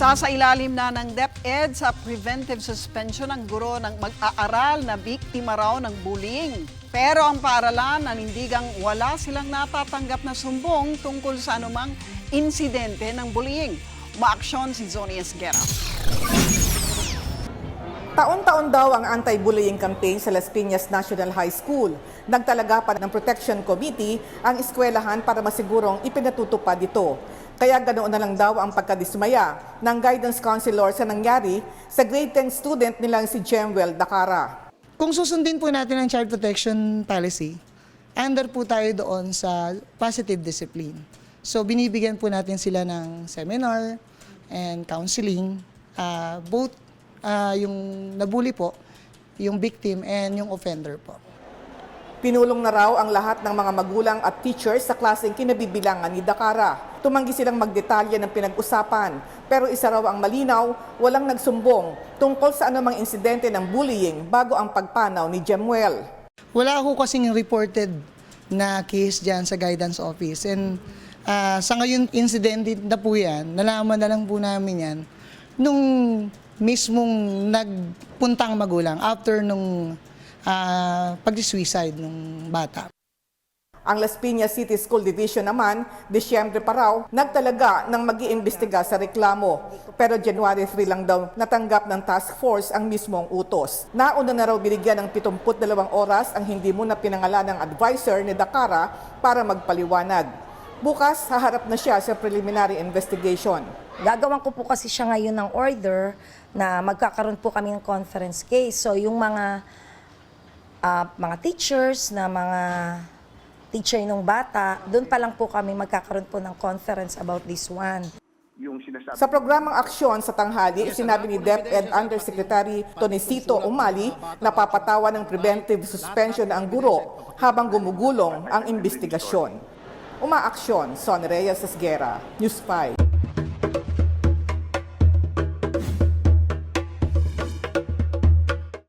Sasailalim na ng DepEd sa preventive suspension ng guro ng mag-aaral na biktima raw ng bullying. Pero ang paaralan nanindigang wala silang natatanggap na sumbong tungkol sa anumang insidente ng bullying. Maaksyon si Zoni Esguera. Taon-taon daw ang anti-bullying campaign sa Las Piñas National High School. Nagtalaga pa ng Protection Committee ang eskwelahan para masigurong ipinatutupad ito. Kaya ganoon na lang daw ang pagkadismaya ng guidance counselor sa nangyari sa grade 10 student nilang si Jemwell Dakara. Kung susundin po natin ang child protection policy, under po tayo doon sa positive discipline. So binibigyan po natin sila ng seminar and counseling, uh, both uh, yung nabully po, yung victim and yung offender po. Pinulong na raw ang lahat ng mga magulang at teachers sa klaseng kinabibilangan ni Dakara. Tumanggi silang magdetalye ng pinag-usapan, pero isa raw ang malinaw, walang nagsumbong tungkol sa anumang insidente ng bullying bago ang pagpanaw ni Jemuel. Wala ako kasing reported na case dyan sa guidance office. And ah, sa ngayon, incident na po yan, nalaman na lang po namin yan nung mismong nagpuntang magulang after nung ah, pag-suicide ng bata. Ang Las Piñas City School Division naman, Disyembre pa raw, nagtalaga ng mag iimbestiga sa reklamo. Pero January 3 lang daw natanggap ng task force ang mismong utos. Nauna na raw binigyan ng 72 oras ang hindi muna pinangalan ng advisor ni Dakara para magpaliwanag. Bukas, haharap na siya sa preliminary investigation. Gagawan ko po kasi siya ngayon ng order na magkakaroon po kami ng conference case. So yung mga ah, mga teachers na mga teacher ng bata, doon pa lang po kami magkakaroon po ng conference about this one. Sa programang aksyon sa tanghali, sinabi ni DepEd Undersecretary Tonicito Umali na papatawa ng preventive suspension ang guro habang gumugulong ang investigasyon. Umaaksyon, Son Reyes Esguera, News 5.